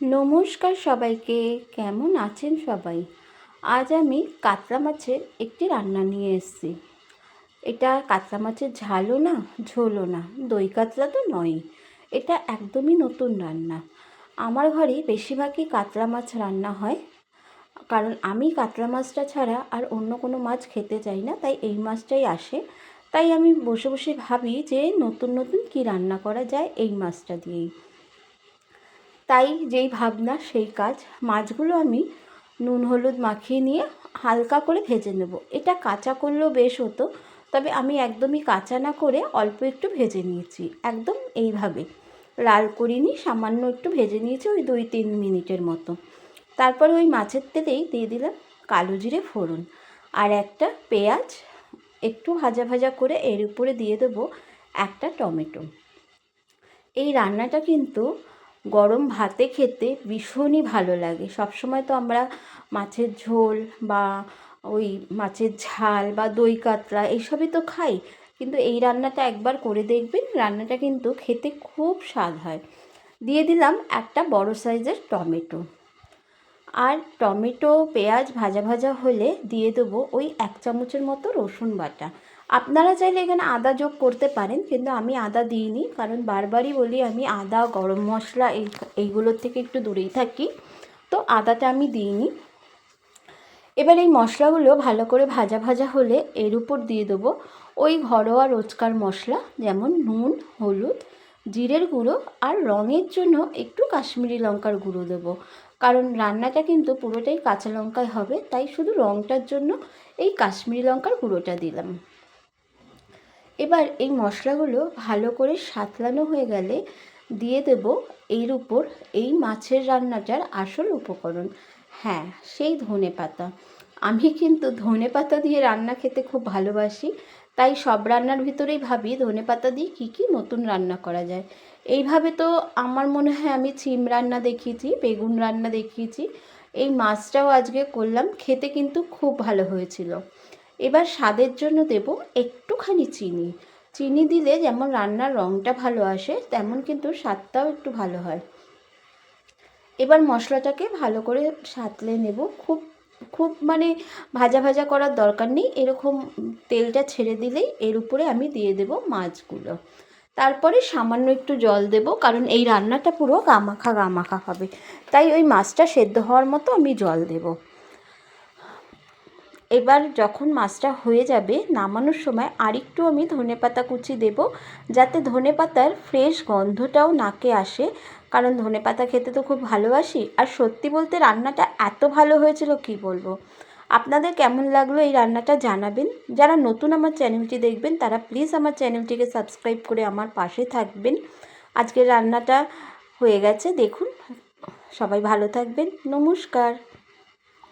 নমস্কার সবাইকে, কেমন আছেন সবাই? আজ আমি কাতলা মাছের একটি রান্না নিয়ে এসেছি। এটা কাতলা মাছের ঝালও না, ঝোলও না, দই কাতলা তো নয় এটা একদমই নতুন রান্না। আমার ঘরে বেশিরভাগই কাতলা মাছ রান্না হয়। কারণ আমি কাতলা মাছটা ছাড়া আর অন্য কোনো মাছ খেতে চাই না, তাই এই মাছটাই আসে। তাই আমি বসে বসে ভাবি যে নতুন নতুন কি রান্না করা যায় এই মাছটা দিয়েই। তাই যেই ভাবনা, সেই কাজ, মাছগুলো আমি নুন, হলুদ মাখিয়ে নিয়ে হালকা করে ভেজে নেব। এটা কাঁচা করলেও বেশ হতো, তবে আমি একদমই কাঁচা না করে অল্প একটু ভেজে নিয়েছি, একদম এইভাবে। লাল করিনি, সামান্য একটু ভেজে নিয়েছি ওই দুই, তিন মিনিটের মতো। তারপরে ওই মাছের তেলেই দিয়ে দিলাম কালো জিরে ফোড়ন। আর একটা পেঁয়াজ, একটু ভাজা ভাজা করে এর উপরে দিয়ে দেবো একটা টমেটো। এই রান্নাটা কিন্তু গরম ভাতে খেতে ভীষণই ভালো লাগে। সবসময় তো আমরা মাছের ঝোল বা ওই মাছের ঝাল বা দই কাতলা এইসবই তো খাই। কিন্তু এই রান্নাটা একবার করে দেখবেন, রান্নাটা কিন্তু খেতে খুব স্বাদ হয়। দিয়ে দিলাম একটা বড় সাইজের টমেটো। আর টমেটো, পেঁয়াজ ভাজা ভাজা হলে দিয়ে দেবো ওই এক চামচের মতো রসুন বাটা। আপনারা চাইলে এখানে আদা যোগ করতে পারেন, কিন্তু আমি আদা দিইনি, কারণ বারবারই বলি আমি আদা, গরম মশলা এই, এইগুলোর থেকে একটু দূরেই থাকি। তো আদাটা আমি দিইনি। এবার এই মশলাগুলো ভালো করে ভাজা ভাজা হলে এর উপর দিয়ে দেবো ওই ঘরোয়া রোজকার মশলা, যেমন নুন, হলুদ, জিরের গুঁড়ো আর রঙের জন্য একটু কাশ্মীরি লঙ্কার গুঁড়ো দেবো। কারণ রান্নাটা কিন্তু পুরোটাই কাঁচা লঙ্কায় হবে, তাই শুধু রঙটার জন্য এই কাশ্মীরি লঙ্কার গুঁড়োটা দিলাম। এবার এই মশলাগুলো ভালো করে সাতলানো হয়ে গেলে দিয়ে দেব এর উপর এই মাছের রান্নাটার আসল উপকরণ। হ্যাঁ সেই ধনে পাতা। আমি কিন্তু ধনে পাতা দিয়ে রান্না খেতে খুব ভালোবাসি, তাই সব রান্নার ভিতরেই ভাবি ধনে পাতা দিয়ে কী কী নতুন রান্না করা যায়। এইভাবে তো আমার মনে হয় আমি চিম রান্না দেখিয়েছি, বেগুন রান্না দেখিয়েছি। এই মাছটাও আজকে করলাম, খেতে কিন্তু খুব ভালো হয়েছিল। এবার স্বাদের জন্য দেব একটুখানি চিনি। চিনি দিলে যেমন রান্নার রঙটা ভালো আসে, তেমন কিন্তু স্বাদটাও একটু ভালো হয়। এবার মশলাটাকে ভালো করে সাঁতলে নেব। খুব খুব মানে ভাজা ভাজা করার দরকার নেই। এরকম তেলটা ছেড়ে দিলেই এর উপরে আমি দিয়ে দেব মাছগুলো। তারপরে সামান্য একটু জল দেব, কারণ এই রান্নাটা পুরো গামাখা গামাখা হবে। তাই ওই মাছটা সেদ্ধ হওয়ার মতো আমি জল দেবো। এবার যখন মাছটা হয়ে যাবে, নামানোর সময় আরেকটু আমি ধনে পাতা কুচি দেব, যাতে ধনে পাতার ফ্রেশ গন্ধটাও নাকে আসে। কারণ ধনে পাতা খেতে তো খুব ভালোবাসি। আর সত্যি বলতে রান্নাটা এত ভালো হয়েছিল, কি বলব? আপনাদের কেমন লাগল এই রান্নাটা জানাবেন। যারা নতুন আমার চ্যানেলটি দেখবেন, তারা প্লিজ আমার চ্যানেলটিকে সাবস্ক্রাইব করে আমার পাশে থাকবেন। আজকের রান্নাটা হয়ে গেছে। দেখুন, সবাই ভালো থাকবেন। নমস্কার।